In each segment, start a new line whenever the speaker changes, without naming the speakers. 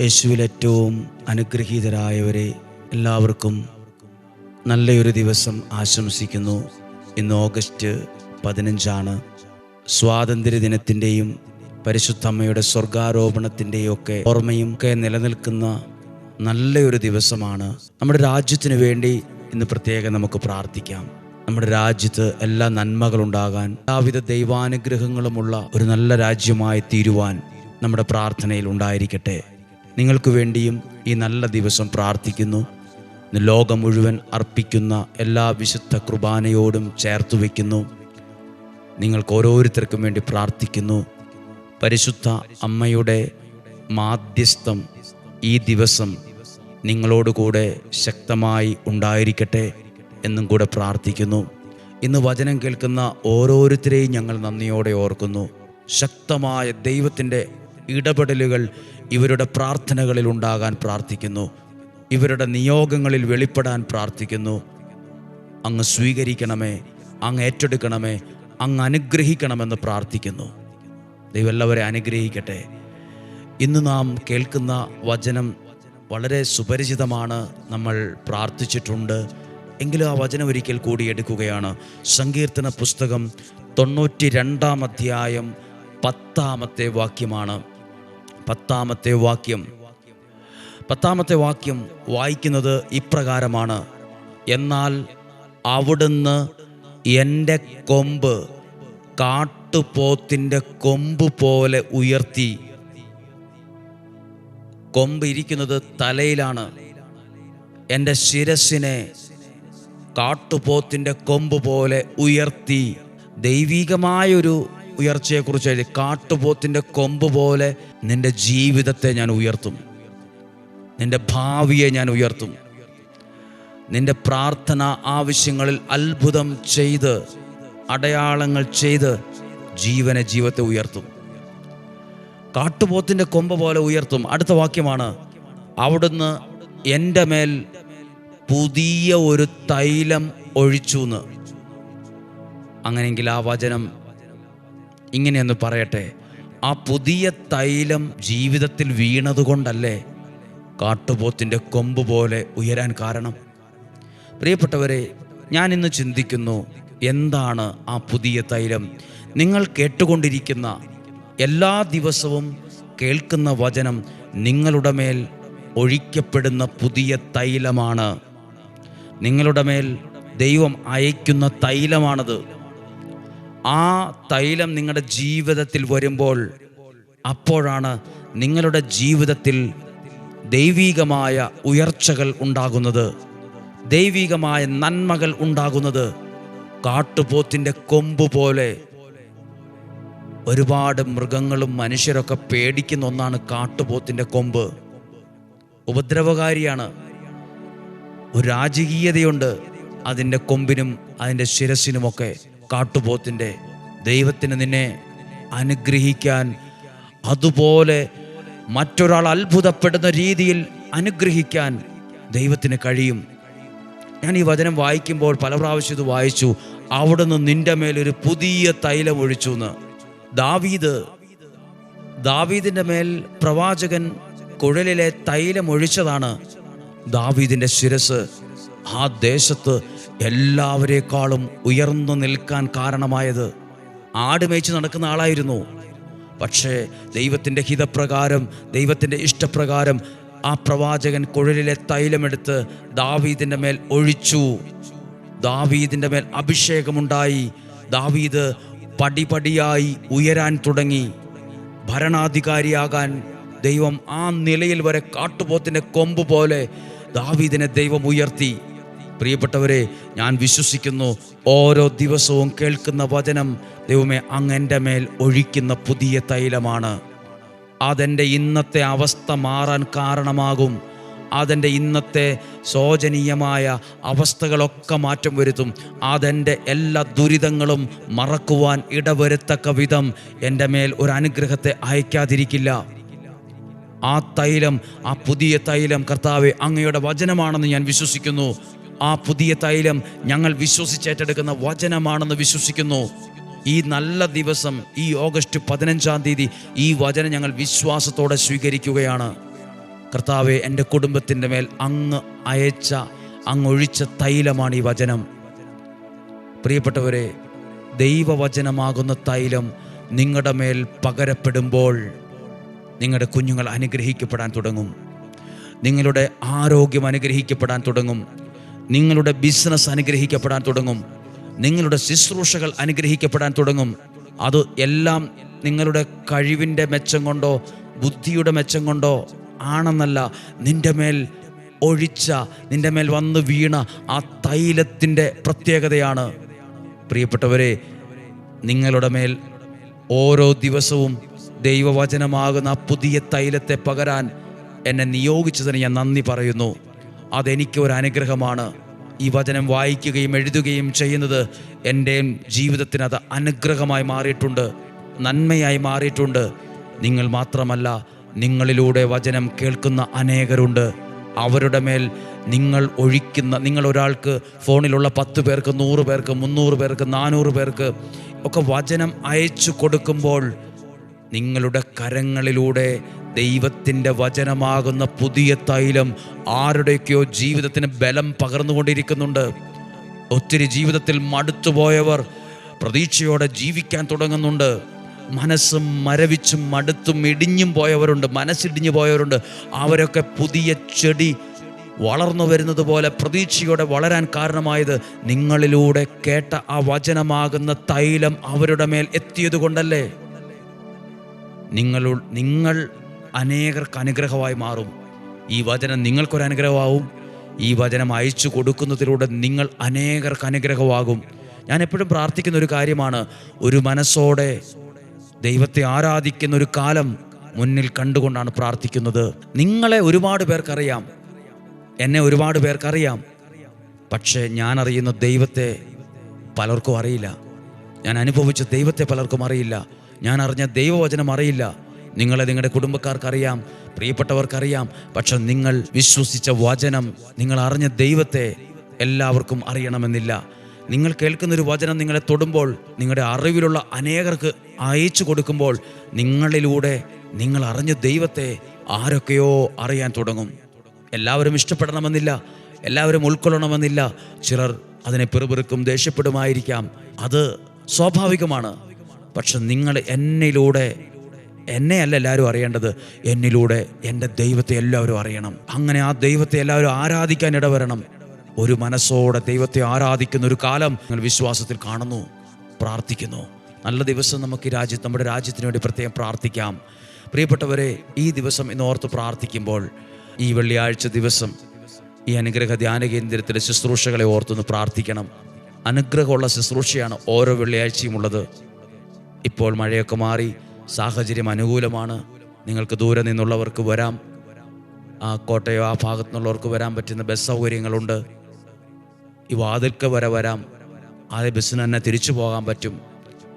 യേശുവിൽ ഏറ്റവും അനുഗ്രഹീതരായവരെ എല്ലാവർക്കും നല്ലൊരു ദിവസം ആശംസിക്കുന്നു. ഇന്ന് ഓഗസ്റ്റ് പതിനഞ്ചാണ്. സ്വാതന്ത്ര്യ ദിനത്തിന്റെയും പരിശുദ്ധമ്മയുടെ സ്വർഗാരോപണത്തിന്റെയും ഒക്കെ ഓർമ്മയും ഒക്കെ നിലനിൽക്കുന്ന നല്ലൊരു ദിവസമാണ്. നമ്മുടെ രാജ്യത്തിന് വേണ്ടി ഇന്ന് പ്രത്യേകം നമുക്ക് പ്രാർത്ഥിക്കാം. നമ്മുടെ രാജ്യത്ത് എല്ലാ നന്മകളുണ്ടാകാൻ എല്ലാവിധ ദൈവാനുഗ്രഹങ്ങളുമുള്ള ഒരു നല്ല രാജ്യമായി തീരുവാൻ നമ്മുടെ പ്രാർത്ഥനയിൽ ഉണ്ടായിരിക്കട്ടെ. നിങ്ങൾക്ക് വേണ്ടിയും ഈ നല്ല ദിവസം പ്രാർത്ഥിക്കുന്നു. ലോകം മുഴുവൻ അർപ്പിക്കുന്ന എല്ലാ വിശുദ്ധ കുർബാനയോടും ചേർത്ത് വയ്ക്കുന്നു. നിങ്ങൾക്ക് ഓരോരുത്തർക്കും വേണ്ടി പ്രാർത്ഥിക്കുന്നു. പരിശുദ്ധ അമ്മയുടെ മാധ്യസ്ഥം ഈ ദിവസം നിങ്ങളോടുകൂടെ ശക്തമായി ഉണ്ടായിരിക്കട്ടെ എന്നും കൂടെ പ്രാർത്ഥിക്കുന്നു. ഇന്ന് വചനം കേൾക്കുന്ന ഓരോരുത്തരെയും ഞങ്ങൾ നന്ദിയോടെ ഓർക്കുന്നു. ശക്തമായ ദൈവത്തിന്റെ ഇടപെടലുകൾ ഇവരുടെ പ്രാർത്ഥനകളിൽ ഉണ്ടാകാൻ പ്രാർത്ഥിക്കുന്നു. ഇവരുടെ നിയോഗങ്ങളിൽ വെളിപ്പെടാൻ പ്രാർത്ഥിക്കുന്നു. അങ്ങ് സ്വീകരിക്കണമേ അങ്ങ് ഏറ്റെടുക്കണമേ അങ്ങ് അനുഗ്രഹിക്കണമെന്ന് പ്രാർത്ഥിക്കുന്നു. ദൈവം അനുഗ്രഹിക്കട്ടെ. ഇന്ന് നാം കേൾക്കുന്ന വചനം വളരെ സുപരിചിതമാണ്. നമ്മൾ പ്രാർത്ഥിച്ചിട്ടുണ്ട്. എങ്കിലും ആ വചനം ഒരിക്കൽ കൂടി എടുക്കുകയാണ്. സങ്കീർത്തന പുസ്തകം തൊണ്ണൂറ്റി രണ്ടാം അധ്യായം പത്താമത്തെ വാക്യമാണ്. പത്താമത്തെ വാക്യം. പത്താമത്തെ വാക്യം വായിക്കുന്നത് ഇപ്രകാരമാണ്. എന്നാൽ അവിടുന്ന് എന്റെ കൊമ്പ് കാട്ടുപോത്തിന്റെ കൊമ്പ് പോലെ ഉയർത്തി. കൊമ്പ് ഇരിക്കുന്നത് തലയിലാണ്. എന്റെ ശിരസിനെ കാട്ടുപോത്തിന്റെ കൊമ്പ് പോലെ ഉയർത്തി. ദൈവികമായൊരു ഉയർച്ചയെക്കുറിച്ച് എഴുതി കാട്ടുപോത്തിന്റെ കൊമ്പ് പോലെ നിന്റെ ജീവിതത്തെ ഞാൻ ഉയർത്തും. നിന്റെ ഭാവിയെ ഞാൻ ഉയർത്തും. നിന്റെ പ്രാർത്ഥന ആവശ്യങ്ങളിൽ അത്ഭുതം ചെയ്ത് അടയാളങ്ങൾ ചെയ്ത് ജീവനെ ജീവിതത്തെ ഉയർത്തും. കാട്ടുപോത്തിന്റെ കൊമ്പ് പോലെ ഉയർത്തും. അടുത്ത വാക്യമാണ് അവിടുന്ന് എന്റെ മേൽ പുതിയ ഒരു തൈലം ഒഴിച്ചു എന്ന് അങ്ങനെയെങ്കിൽ ആ വചനം ഇങ്ങനെയൊന്ന് പറയട്ടെ. ആ പുതിയ തൈലം ജീവിതത്തിൽ വീണതുകൊണ്ടല്ലേ കാട്ടുപോത്തിന്റെ കൊമ്പ് പോലെ ഉയരാൻ കാരണം? പ്രിയപ്പെട്ടവരെ ഞാൻ ഇന്ന് ചിന്തിക്കുന്നു എന്താണ് ആ പുതിയ തൈലം? നിങ്ങൾ കേട്ടുകൊണ്ടിരിക്കുന്ന എല്ലാ ദിവസവും കേൾക്കുന്ന വചനം നിങ്ങളുടെ മേൽ ഒഴിക്കപ്പെടുന്ന പുതിയ തൈലമാണ്. നിങ്ങളുടെ മേൽ ദൈവം അയക്കുന്ന തൈലമാണത്. ആ തൈലം നിങ്ങളുടെ ജീവിതത്തിൽ വരുമ്പോൾ അപ്പോഴാണ് നിങ്ങളുടെ ജീവിതത്തിൽ ദൈവീകമായ ഉയർച്ചകൾ ഉണ്ടാകുന്നത്. ദൈവീകമായ നന്മകൾ ഉണ്ടാകുന്നത്. കാട്ടുപോത്തിന്റെ കൊമ്പ് പോലെ. ഒരുപാട് മൃഗങ്ങളും മനുഷ്യരൊക്കെ പേടിക്കുന്ന ഒന്നാണ് കാട്ടുപോത്തിന്റെ കൊമ്പ്. ഉപദ്രവകാരിയാണ്. ഒരു രാജകീയതയുണ്ട് അതിന്റെ കൊമ്പിനും അതിന്റെ ശിരസിനുമൊക്കെ കാട്ടുപോത്തിന്റെ ദൈവത്തിന് നിന്നെ അനുഗ്രഹിക്കാൻ അതുപോലെ മറ്റൊരാൾ അത്ഭുതപ്പെടുന്ന രീതിയിൽ അനുഗ്രഹിക്കാൻ ദൈവത്തിന് കഴിയും. ഞാൻ ഈ വചനം വായിക്കുമ്പോൾ പല പ്രാവശ്യം ഇത് വായിച്ചു. അവിടുന്ന് നിന്റെ മേലൊരു പുതിയ തൈലം ഒഴിച്ചു എന്ന്. ദാവീദ് ദാവീദിന്റെ മേൽ പ്രവാചകൻ കുഴലിലെ തൈലം ഒഴിച്ചതാണ് ദാവീദിന്റെ ശിരസ് ആ ദേശത്ത് എല്ലാവരേക്കാളും ഉയർന്നു നിൽക്കാൻ കാരണമായത് ആട് നടക്കുന്ന ആളായിരുന്നു. പക്ഷേ ദൈവത്തിന്റെ ഹിതപ്രകാരം ദൈവത്തിന്റെ ഇഷ്ടപ്രകാരം ആ പ്രവാചകൻ കുഴലിലെ തൈലമെടുത്ത് ദാവീദിന്റെ മേൽ ഒഴിച്ചു. ദാവീദിന്റെ മേൽ അഭിഷേകമുണ്ടായി. ദാവീദ് പടിപടിയായി ഉയരാൻ തുടങ്ങി. ഭരണാധികാരിയാകാൻ ദൈവം ആ നിലയിൽ വരെ കാട്ടുപോത്തിന്റെ കൊമ്പ് പോലെ ദാവീദിനെ ദൈവം ഉയർത്തി. പ്രിയപ്പെട്ടവരെ ഞാൻ വിശ്വസിക്കുന്നു ഓരോ ദിവസവും കേൾക്കുന്ന വചനം ദൈവമേ അങ്ങ് എന്റെ മേൽ ഒഴിക്കുന്ന പുതിയ തൈലമാണ്. അതെന്റെ ഇന്നത്തെ അവസ്ഥ മാറാൻ കാരണമാകും. അതെന്റെ ഇന്നത്തെ ശോചനീയമായ അവസ്ഥകളൊക്കെ മാറ്റം വരുത്തും. അതെന്റെ എല്ലാ ദുരിതങ്ങളും മറക്കുവാൻ ഇടവരുത്തക്ക വിധം എന്റെ മേൽ ഒരു അനുഗ്രഹത്തെ അയക്കാതിരിക്കില്ല. ആ തൈലം ആ പുതിയ തൈലം കർത്താവെ അങ്ങയുടെ വചനമാണെന്ന് ഞാൻ വിശ്വസിക്കുന്നു. ആ പുതിയ തൈലം ഞങ്ങൾ വിശ്വസിച്ചേറ്റെടുക്കുന്ന വചനമാണെന്ന് വിശ്വസിക്കുന്നു. ഈ നല്ല ദിവസം ഈ ഓഗസ്റ്റ് പതിനഞ്ചാം തീയതി ഈ വചനം ഞങ്ങൾ വിശ്വാസത്തോടെ സ്വീകരിക്കുകയാണ്. കർത്താവെ എന്റെ കുടുംബത്തിന്റെ മേൽ അങ്ങ് അയച്ച അങ്ങ് ഒഴിച്ച തൈലമാണ് ഈ വചനം. പ്രിയപ്പെട്ടവരെ ദൈവവചനമാകുന്ന തൈലം നിങ്ങളുടെ മേൽ പകരപ്പെടുമ്പോൾ നിങ്ങളുടെ കുഞ്ഞുങ്ങൾ അനുഗ്രഹിക്കപ്പെടാൻ തുടങ്ങും. നിങ്ങളുടെ ആരോഗ്യം അനുഗ്രഹിക്കപ്പെടാൻ തുടങ്ങും. നിങ്ങളുടെ ബിസിനസ് അനുഗ്രഹിക്കപ്പെടാൻ തുടങ്ങും. നിങ്ങളുടെ ശുശ്രൂഷകൾ അനുഗ്രഹിക്കപ്പെടാൻ തുടങ്ങും. അത് എല്ലാം നിങ്ങളുടെ കഴിവിന്റെ മെച്ചം കൊണ്ടോ ബുദ്ധിയുടെ മെച്ചം കൊണ്ടോ ആണെന്നല്ല നിന്റെ മേൽ ഒഴിച്ച നിന്റെ മേൽ വന്ന് വീണ ആ തൈലത്തിന്റെ പ്രത്യേകതയാണ്. പ്രിയപ്പെട്ടവരെ നിങ്ങളുടെ മേൽ ഓരോ ദിവസവും ദൈവവചനമാകുന്ന പുതിയ തൈലത്തെ പകരാൻ എന്നെ നിയോഗിച്ചതിന് ഞാൻ നന്ദി പറയുന്നു. അതെനിക്ക് ഒരു അനുഗ്രഹമാണ്. ഈ വചനം വായിക്കുകയും എഴുതുകയും ചെയ്യുന്നത് എന്റെ ജീവിതത്തിന് അത് അനുഗ്രഹമായി മാറിയിട്ടുണ്ട് നന്മയായി മാറിയിട്ടുണ്ട്. നിങ്ങൾ മാത്രമല്ല നിങ്ങളിലൂടെ വചനം കേൾക്കുന്ന അനേകരുണ്ട്. അവരുടെ മേൽ നിങ്ങൾ ഒഴിക്കുന്ന നിങ്ങൾ ഒരാൾക്ക് ഫോണിലുള്ള പത്ത് പേർക്ക് നൂറ് പേർക്ക് മുന്നൂറ് പേർക്ക് നാനൂറ് പേർക്ക് ഒക്കെ വചനം അയച്ചു കൊടുക്കുമ്പോൾ നിങ്ങളുടെ കരങ്ങളിലൂടെ ദൈവത്തിന്റെ വചനമാകുന്ന പുതിയ തൈലം ആരുടെയൊക്കെയോ ജീവിതത്തിന് ബലം പകർന്നുകൊണ്ടിരിക്കുന്നുണ്ട്. ഒത്തിരി ജീവിതത്തിൽ മടുത്തുപോയവർ പ്രതീക്ഷയോടെ ജീവിക്കാൻ തുടങ്ങുന്നുണ്ട്. മനസ്സും മരവിച്ചും മടുത്തും ഇടിഞ്ഞും പോയവരുണ്ട് മനസ്സിടിഞ്ഞു പോയവരുണ്ട്. അവരൊക്കെ പുതിയ ചെടി വളർന്നു വരുന്നത് പോലെ പ്രതീക്ഷയോടെ വളരാൻ കാരണമായത് നിങ്ങളിലൂടെ കേട്ട ആ വചനമാകുന്ന തൈലം അവരുടെ മേൽ എത്തിയത് കൊണ്ടല്ലേ നിങ്ങൾ നിങ്ങൾ അനേകർക്ക് അനുഗ്രഹമായി മാറും. ഈ വചനം നിങ്ങൾക്കൊരു അനുഗ്രഹമാവും. ഈ വചനം അയച്ചു കൊടുക്കുന്നതിലൂടെ നിങ്ങൾ അനേകർക്ക് അനുഗ്രഹമാകും. ഞാൻ എപ്പോഴും പ്രാർത്ഥിക്കുന്ന ഒരു കാര്യമാണ്. ഒരു മനസ്സോടെ ദൈവത്തെ ആരാധിക്കുന്ന ഒരു കാലം മുന്നിൽ കണ്ടുകൊണ്ടാണ് പ്രാർത്ഥിക്കുന്നത്. നിങ്ങളെ ഒരുപാട് പേർക്കറിയാം. എന്നെ ഒരുപാട് പേർക്കറിയാം. പക്ഷേ ഞാൻ അറിയുന്ന ദൈവത്തെ പലർക്കും അറിയില്ല. ഞാൻ അനുഭവിച്ച ദൈവത്തെ പലർക്കും അറിയില്ല. ഞാൻ അറിഞ്ഞ ദൈവവചനം അറിയില്ല. നിങ്ങളെ നിങ്ങളുടെ കുടുംബക്കാർക്കറിയാം പ്രിയപ്പെട്ടവർക്കറിയാം. പക്ഷെ നിങ്ങൾ വിശ്വസിച്ച വചനം നിങ്ങൾ അറിഞ്ഞ ദൈവത്തെ എല്ലാവർക്കും അറിയണമെന്നില്ല. നിങ്ങൾ കേൾക്കുന്നൊരു വചനം നിങ്ങളെ തൊടുമ്പോൾ നിങ്ങളുടെ അറിവിലുള്ള അനേകർക്ക് അയച്ചു കൊടുക്കുമ്പോൾ നിങ്ങളിലൂടെ നിങ്ങൾ അറിഞ്ഞ ദൈവത്തെ ആരൊക്കെയോ അറിയാൻ തുടങ്ങും. എല്ലാവരും ഇഷ്ടപ്പെടണമെന്നില്ല എല്ലാവരും ഉൾക്കൊള്ളണമെന്നില്ല. ചിലർ അതിനെ പെറുപെറുക്കും ദേഷ്യപ്പെടുമായിരിക്കാം. അത് സ്വാഭാവികമാണ്. പക്ഷെ നിങ്ങൾ എന്നിലൂടെ എന്നെയല്ല എല്ലാവരും അറിയേണ്ടത്. എന്നിലൂടെ എന്റെ ദൈവത്തെ എല്ലാവരും അറിയണം. അങ്ങനെ ആ ദൈവത്തെ എല്ലാവരും ആരാധിക്കാൻ ഇടവരണം. ഒരു മനസ്സോടെ ദൈവത്തെ ആരാധിക്കുന്ന ഒരു കാലം നിങ്ങൾ വിശ്വാസത്തിൽ കാണുന്നു പ്രാർത്ഥിക്കുന്നു. നല്ല ദിവസം നമുക്ക് രാജ്യത്ത് നമ്മുടെ രാജ്യത്തിന് വേണ്ടി പ്രത്യേകം പ്രാർത്ഥിക്കാം. പ്രിയപ്പെട്ടവരെ ഈ ദിവസം ഇന്ന് ഓർത്ത് പ്രാർത്ഥിക്കുമ്പോൾ ഈ വെള്ളിയാഴ്ച ദിവസം ഈ അനുഗ്രഹ ധ്യാന കേന്ദ്രത്തിലെ ശുശ്രൂഷകളെ ഓർത്തൊന്ന് പ്രാർത്ഥിക്കണം. അനുഗ്രഹമുള്ള ശുശ്രൂഷയാണ് ഓരോ വെള്ളിയാഴ്ചയും ഉള്ളത്. ഇപ്പോൾ മഴയൊക്കെ മാറി സാഹചര്യം അനുകൂലമാണ്. നിങ്ങൾക്ക് ദൂരെ നിന്നുള്ളവർക്ക് വരാം. ആ കോട്ടയോ ആ ഭാഗത്തു നിന്നുള്ളവർക്ക് വരാൻ പറ്റുന്ന ബസ് സൗകര്യങ്ങളുണ്ട്. ഈ വാതിൽക്ക് വരെ വരാം. അതേ ബസ്സിന് തന്നെ തിരിച്ചു പോകാൻ പറ്റും.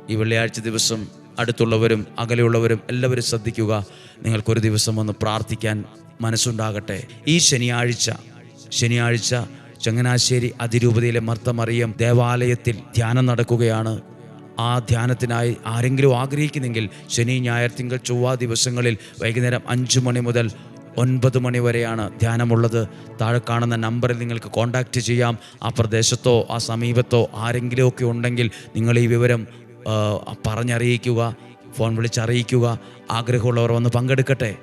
ഈ വെള്ളിയാഴ്ച ദിവസം അടുത്തുള്ളവരും അകലെയുള്ളവരും എല്ലാവരും ശ്രദ്ധിക്കുക. നിങ്ങൾക്കൊരു ദിവസം ഒന്ന് പ്രാർത്ഥിക്കാൻ മനസ്സുണ്ടാകട്ടെ. ഈ ശനിയാഴ്ച ശനിയാഴ്ച ചങ്ങനാശ്ശേരി അതിരൂപതയിലെ മർത്തമറിയം ദേവാലയത്തിൽ ധ്യാനം നടക്കുകയാണ്. ആ ധ്യാനത്തിനായി ആരെങ്കിലും ആഗ്രഹിക്കുന്നെങ്കിൽ ശനി ഞായർ തിങ്കൾ ചൊവ്വ ദിവസങ്ങളിൽ വൈകുന്നേരം അഞ്ച് മണി മുതൽ ഒൻപത് മണി വരെയാണ് ധ്യാനമുള്ളത്. താഴെ കാണുന്ന നമ്പറിൽ നിങ്ങൾക്ക് കോൺടാക്റ്റ് ചെയ്യാം. ആ പ്രദേശത്തോ ആ സമീപത്തോ ആരെങ്കിലുമൊക്കെ ഉണ്ടെങ്കിൽ നിങ്ങൾ ഈ വിവരം പറഞ്ഞറിയിക്കുക ഫോൺ വിളിച്ചറിയിക്കുക. ആഗ്രഹമുള്ളവർ വന്ന് പങ്കെടുക്കട്ടെ.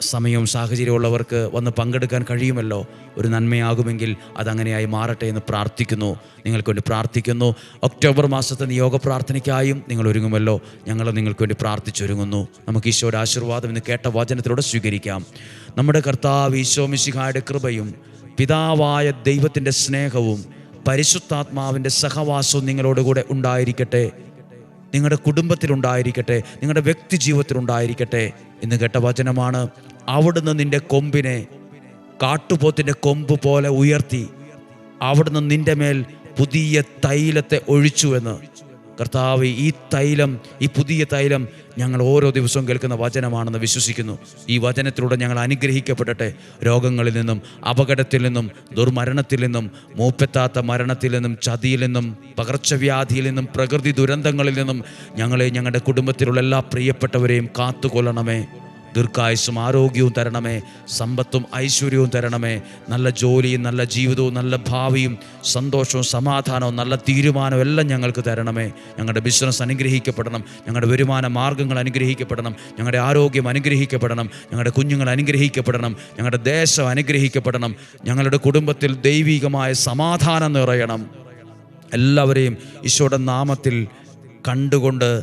സമയവും സാഹചര്യമുള്ളവർക്ക് വന്ന് പങ്കെടുക്കാൻ കഴിയുമല്ലോ? ഒരു നന്മയാകുമെങ്കിൽ അതങ്ങനെയായി മാറട്ടെ എന്ന് പ്രാർത്ഥിക്കുന്നു. നിങ്ങൾക്ക് വേണ്ടി പ്രാർത്ഥിക്കുന്നു. ഒക്ടോബർ മാസത്തെ നിയോഗ പ്രാർത്ഥനയ്ക്കായും നിങ്ങൾ ഒരുങ്ങുമല്ലോ. ഞങ്ങൾ നിങ്ങൾക്ക് വേണ്ടി പ്രാർത്ഥിച്ചൊരുങ്ങുന്നു. നമുക്ക് ഈശോയുടെ ആശീർവാദം ഇന്ന് കേട്ട വചനത്തിലൂടെ സ്വീകരിക്കാം. നമ്മുടെ കർത്താവ് ഈശോ മിശിഹായുടെ കൃപയും പിതാവായ ദൈവത്തിന്റെ സ്നേഹവും പരിശുദ്ധാത്മാവിന്റെ സഹവാസവും നിങ്ങളോടുകൂടെ ഉണ്ടായിരിക്കട്ടെ. നിങ്ങളുടെ കുടുംബത്തിലുണ്ടായിരിക്കട്ടെ നിങ്ങളുടെ വ്യക്തി ജീവിതത്തിലുണ്ടായിരിക്കട്ടെ എന്ന് കേട്ട വചനമാണ്. അവിടുന്ന് നിന്റെ കൊമ്പിനെ കാട്ടുപോത്തിന്റെ കൊമ്പ് പോലെ ഉയർത്തി. അവിടുന്ന് നിന്റെ മേൽ പുതിയ തൈലത്തെ ഒഴിച്ചുവെന്ന് കർത്താവ് ഈ തൈലം ഈ പുതിയ തൈലം ഞങ്ങൾ ഓരോ ദിവസവും കേൾക്കുന്ന വചനമാണെന്ന് വിശ്വസിക്കുന്നു. ഈ വചനത്തിലൂടെ ഞങ്ങൾ അനുഗ്രഹിക്കപ്പെടട്ടെ. രോഗങ്ങളിൽ നിന്നും അപകടത്തിൽ നിന്നും ദുർമരണത്തിൽ നിന്നും മൂപ്പെത്താത്ത മരണത്തിൽ നിന്നും ചതിയിൽ നിന്നും പകർച്ചവ്യാധിയിൽ നിന്നും പ്രകൃതി ദുരന്തങ്ങളിൽ നിന്നും ഞങ്ങളെ ഞങ്ങളുടെ കുടുംബത്തിലുള്ള എല്ലാ പ്രിയപ്പെട്ടവരെയും കാത്തുകൊള്ളണമേ. ദീർഘായുസും ആരോഗ്യവും തരണമേ. സമ്പത്തും ഐശ്വര്യവും തരണമേ. നല്ല ജോലിയും നല്ല ജീവിതവും നല്ല ഭാവിയും സന്തോഷവും സമാധാനവും നല്ല തീരുമാനവും എല്ലാം ഞങ്ങൾക്ക് തരണമേ. ഞങ്ങളുടെ ബിസിനസ് അനുഗ്രഹിക്കപ്പെടണം. ഞങ്ങളുടെ വരുമാന മാർഗങ്ങൾ അനുഗ്രഹിക്കപ്പെടണം. ഞങ്ങളുടെ ആരോഗ്യം അനുഗ്രഹിക്കപ്പെടണം. ഞങ്ങളുടെ കുഞ്ഞുങ്ങൾ അനുഗ്രഹിക്കപ്പെടണം. ഞങ്ങളുടെ ദേശം അനുഗ്രഹിക്കപ്പെടണം. ഞങ്ങളുടെ കുടുംബത്തിൽ ദൈവികമായ സമാധാനം നിറയണം. എല്ലാവരെയും ഈശോയുടെ നാമത്തിൽ കണ്ടുകൊണ്ട്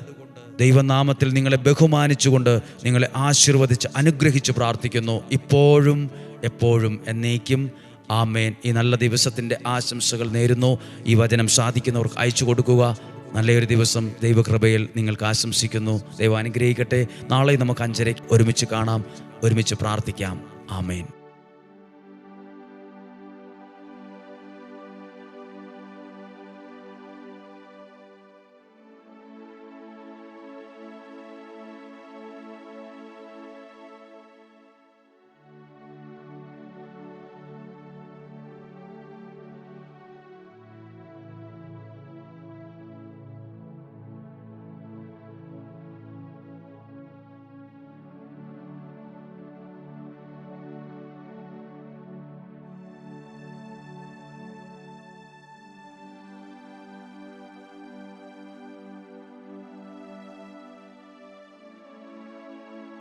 ദൈവനാമത്തിൽ നിങ്ങളെ ബഹുമാനിച്ചുകൊണ്ട് നിങ്ങളെ ആശീർവദിച്ച് അനുഗ്രഹിച്ച് പ്രാർത്ഥിക്കുന്നു. ഇപ്പോഴും എപ്പോഴും എന്നേക്കും. ആമേൻ. ഈ നല്ല ദിവസത്തിന്റെ ആശംസകൾ നേരുന്നു. ഈ വചനം സാധിക്കുന്നവർക്ക് അയച്ചു കൊടുക്കുക. നല്ലൊരു ദിവസം ദൈവകൃപയിൽ നിങ്ങൾക്ക് ആശംസിക്കുന്നു. ദൈവം അനുഗ്രഹിക്കട്ടെ. നാളെ നമുക്ക് അഞ്ചരയ്ക്ക് ഒരുമിച്ച് കാണാം. ഒരുമിച്ച് പ്രാർത്ഥിക്കാം. ആമേൻ.